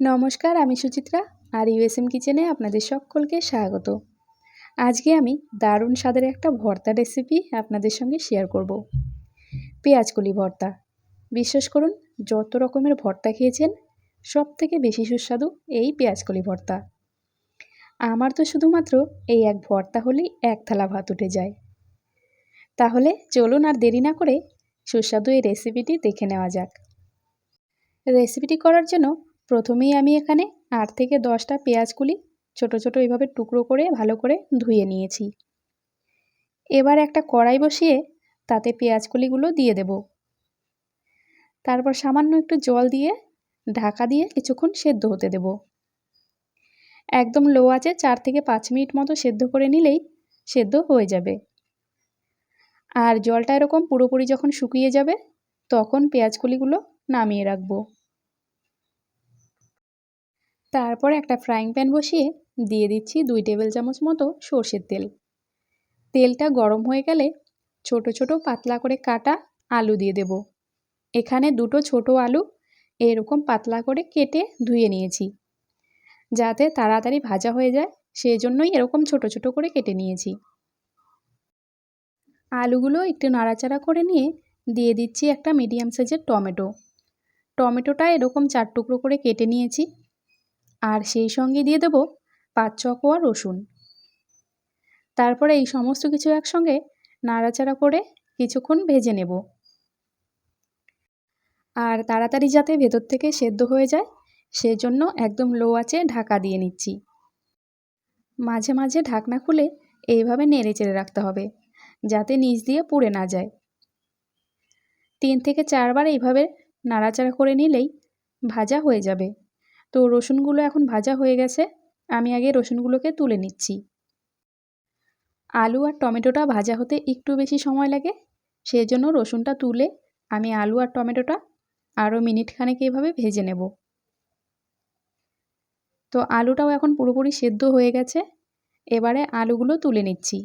নমস্কার, আমি সুচিত্রা আর ইউএসএম কিচেনে আপনাদের সকলকে স্বাগত। আজকে আমি দারুণ স্বাদের একটা ভর্তা রেসিপি আপনাদের সঙ্গে শেয়ার করব। পেঁয়াজকলি ভর্তা। বিশ্বাস করুন, যত রকমের ভর্তা খেয়েছেন সব থেকে বেশি সুস্বাদু এই পেঁয়াজকলি ভর্তা। আমার তো শুধুমাত্র এই এক ভর্তা হলেই এক থালা ভাত উঠে যায়। তাহলে চলুন আর দেরি না করে সুস্বাদু এই রেসিপিটি দেখে নেওয়া যাক। রেসিপিটি করার জন্য প্রথমেই আমি এখানে আট থেকে দশটা পেঁয়াজগুলি ছোট ছোট এইভাবে টুকরো করে ভালো করে ধুয়ে নিয়েছি। এবার একটা কড়াই বসিয়ে তাতে পেঁয়াজকলিগুলো দিয়ে দেব। তারপর সামান্য একটু জল দিয়ে ঢাকা দিয়ে কিছুক্ষণ সেদ্ধ হতে দেব। একদম লো আছে চার থেকে পাঁচ মিনিট মতো সেদ্ধ করে নিলেই সেদ্ধ হয়ে যাবে। আর জলটা এরকম পুরোপুরি যখন শুকিয়ে যাবে, তখন পেঁয়াজকলিগুলো নামিয়ে রাখব। তারপর একটা ফ্রাইং প্যান বসিয়ে দিয়ে দিচ্ছি দুই টেবিল চামচ মতো সর্ষের তেল। তেলটা গরম হয়ে গেলে ছোট ছোট পাতলা করে কাটা আলু দিয়ে দেব। এখানে দুটো ছোট আলু এরকম পাতলা করে কেটে ধুয়ে নিয়েছি। যাতে তাড়াতাড়ি ভাজা হয়ে যায় সেই জন্যই এরকম ছোট ছোট করে কেটে নিয়েছি। আলুগুলো একটু নাড়াচাড়া করে নিয়ে দিয়ে দিচ্ছি একটা মিডিয়াম সাইজের টমেটো। টমেটোটা এরকম চার টুকরো করে কেটে নিয়েছি। আর সেই সঙ্গে দিয়ে দেবো পাঁচ ছ কোয়া রসুন। তারপরে এই সমস্ত কিছু একসঙ্গে নাড়াচাড়া করে কিছুক্ষণ ভেজে নেব। আর তাড়াতাড়ি যাতে ভেতর থেকে সেদ্ধ হয়ে যায়, সেজন্য একদম লো আছে ঢাকা দিয়ে নিচ্ছি। মাঝে মাঝে ঢাকনা খুলে এইভাবে নেড়ে চেড়ে রাখতে হবে, যাতে নিচ দিয়ে পুড়ে না যায়। তিন থেকে চারবার এইভাবে নাড়াচাড়া করে নিলেই ভাজা হয়ে যাবে। তো রসুনগুলো এখন ভাজা হয়ে গেছে। আমি আগে রসুনগুলোকে তুলে নিচ্ছি। আলু আর টমেটোটা ভাজা হতে একটু বেশি সময় লাগে সেই জন্য রসুনটা তুলে আমি আলু আর টমেটোটা আরও মিনিট খানেক এভাবে ভেজে নেব। তো আলুটাও এখন পুরোপুরি সেদ্ধ হয়ে গেছে, এবারে আলুগুলো তুলে নিচ্ছি।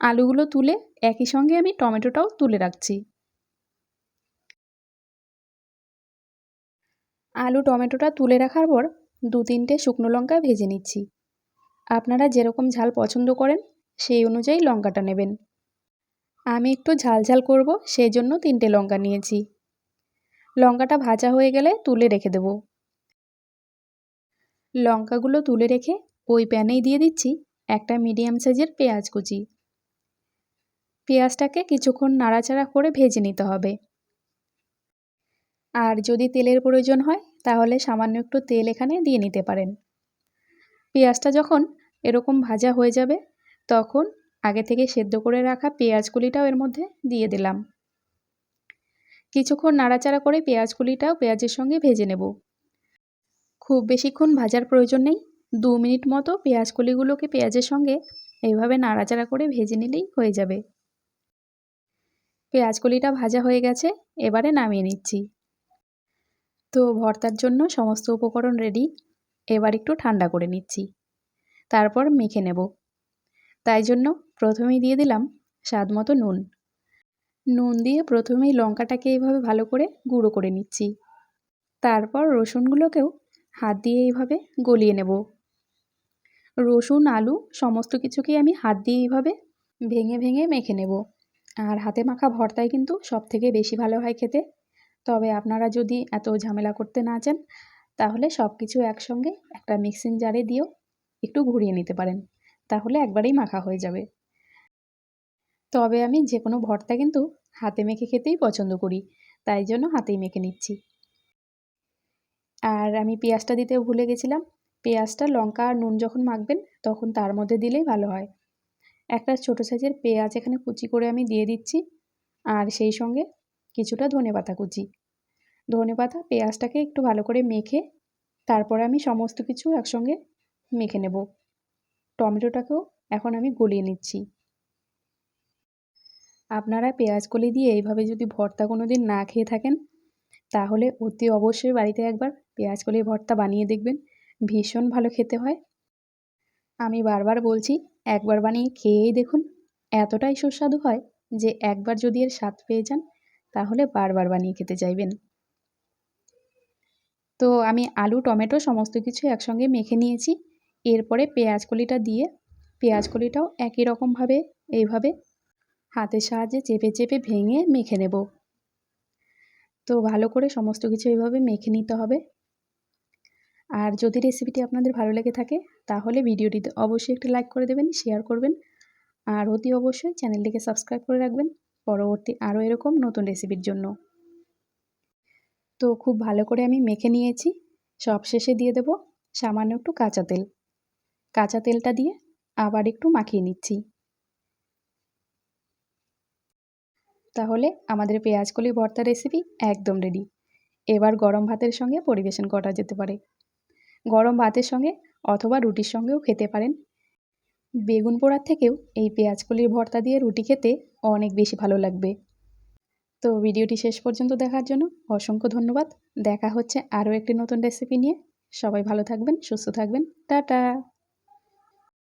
আলুগুলো তুলে একই সঙ্গে আমি টমেটোটাও তুলে রাখছি। আলু টমেটোটা তুলে রাখার পর দু তিনটে শুকনো লঙ্কা ভেজে নিচ্ছি। আপনারা যেরকম ঝাল পছন্দ করেন, সেই অনুযায়ী লঙ্কাটা নেবেন। আমি একটু ঝাল ঝাল করব, সেই জন্য তিনটে লঙ্কা নিয়েছি। লঙ্কাটা ভাজা হয়ে গেলে তুলে রেখে দেব। লঙ্কাগুলো তুলে রেখে ওই প্যানেই দিয়ে দিচ্ছি একটা মিডিয়াম সাইজের পেঁয়াজ কুচি। পেঁয়াজটাকে কিছুক্ষণ নাড়াচাড়া করে ভেজে নিতে হবে। আর যদি তেলের প্রয়োজন হয়, তাহলে সামান্য একটু তেল এখানে দিয়ে নিতে পারেন। পেঁয়াজটা যখন এরকম ভাজা হয়ে যাবে, তখন আগে থেকে সেদ্ধ করে রাখা পেঁয়াজগুলিটাও এর মধ্যে দিয়ে দিলাম। কিছুক্ষণ নাড়াচাড়া করে পেঁয়াজগুলিটাও পেঁয়াজের সঙ্গে ভেজে নেব। খুব বেশিক্ষণ ভাজার প্রয়োজন নেই, দু মিনিট মতো পেঁয়াজকলিগুলোকে পেঁয়াজের সঙ্গে এইভাবে নাড়াচাড়া করে ভেজে নিলেই হয়ে যাবে। পেঁয়াজকলিটা ভাজা হয়ে গেছে, এবারে নামিয়ে নিচ্ছি। তো ভর্তার জন্য সমস্ত উপকরণ রেডি এবার একটু ঠান্ডা করে নিচ্ছি। তারপর মেখে নেব। তাই জন্য প্রথমেই দিয়ে দিলাম স্বাদ মতো নুন। নুন দিয়ে প্রথমেই লঙ্কাটাকে এইভাবে ভালো করে গুঁড়ো করে নিচ্ছি। তারপর রসুনগুলোকেও হাত দিয়ে এইভাবে গলিয়ে নেব। রসুন, আলু সমস্ত কিছুকেই আমি হাত দিয়ে এইভাবে ভেঙে ভেঙে মেখে নেব। আর হাতে মাখা ভর্তায় কিন্তু সব থেকে বেশি ভালো হয় খেতে। তবে আপনারা যদি এত ঝামেলা করতে না চান, তাহলে সব কিছু একসঙ্গে একটা মিক্সিং জারে দিয়েও একটু ঘুরিয়ে নিতে পারেন। তাহলে একবারেই মাখা হয়ে যাবে। তবে আমি যে কোনো ভর্তা কিন্তু হাতে মেখে খেতেই পছন্দ করি, তাই জন্য হাতেই মেখে নিচ্ছি। আর আমি পেঁয়াজটা দিতে ভুলে গেছিলাম। পেঁয়াজটা লঙ্কা আর নুন যখন মাখবেন, তখন তার মধ্যে দিলেই ভালো হয়। একটা ছোটো সাইজের পেঁয়াজ এখানে কুচি করে আমি দিয়ে দিচ্ছি। আর সেই সঙ্গে কিছুটা ধনে পাতা কুচি। ধনে পাতা, পেঁয়াজটাকে একটু ভালো করে মেখে তারপরে আমি সমস্ত কিছু একসঙ্গে মেখে নেব। টমেটোটাকেও এখন আমি গলিয়ে নিচ্ছি। আপনারা পেঁয়াজ কলি দিয়ে এইভাবে যদি ভর্তা কোনো দিন না খেয়ে থাকেন, তাহলে অতি অবশ্যই বাড়িতে একবার পেঁয়াজ কলির ভর্তা বানিয়ে দেখবেন। ভীষণ ভালো খেতে হয়। আমি বারবার বলছি, একবার বানিয়ে খেয়েই দেখুন, এতটাই সুস্বাদু হয় যে একবার যদি এর স্বাদ পেয়ে যান তাহলে বারবার বানিয়ে খেতে চাইবেন। তো আমি আলু, টমেটো সমস্ত কিছু একসঙ্গে মেখে নিয়েছি। এরপরে পেঁয়াজ কলিটা দিয়ে, পেঁয়াজ কলিটাও একই রকমভাবে, এইভাবে হাতের সাহায্যে চেপে চেপে ভেঙে মেখে নেব। তো ভালো করে সমস্ত কিছু এইভাবে মেখে নিতে হবে। আর যদি রেসিপিটি আপনাদের ভালো লেগে থাকে, তাহলে ভিডিওটিতে অবশ্যই একটি লাইক করে দেবেন, শেয়ার করবেন। আর অতি অবশ্যই চ্যানেলটিকে সাবস্ক্রাইব করে রাখবেন। পরবর্তী আরও এরকম নতুন রেসিপির জন্য। তো খুব ভালো করে আমি মেখে নিয়েছি। সব শেষে দিয়ে দেব সামান্য একটু কাঁচা তেল। কাঁচা তেলটা দিয়ে আবার একটু মাখিয়ে নিচ্ছি। তাহলে আমাদের পেঁয়াজকলি ভর্তা রেসিপি একদম রেডি এবার গরম ভাতের সঙ্গে পরিবেশন করা যেতে পারে। গরম ভাতের সঙ্গে অথবা রুটির সঙ্গেও খেতে পারেন। বেগুন পোড়ার থেকেও এই পেঁয়াজকলির ভর্তা দিয়ে রুটি খেতে অনেক বেশি ভালো লাগবে। তো ভিডিওটি শেষ পর্যন্ত দেখার জন্য অসংখ্য ধন্যবাদ। দেখা হচ্ছে আরও একটি নতুন রেসিপি নিয়ে। সবাই ভালো থাকবেন, সুস্থ থাকবেন। টাটা!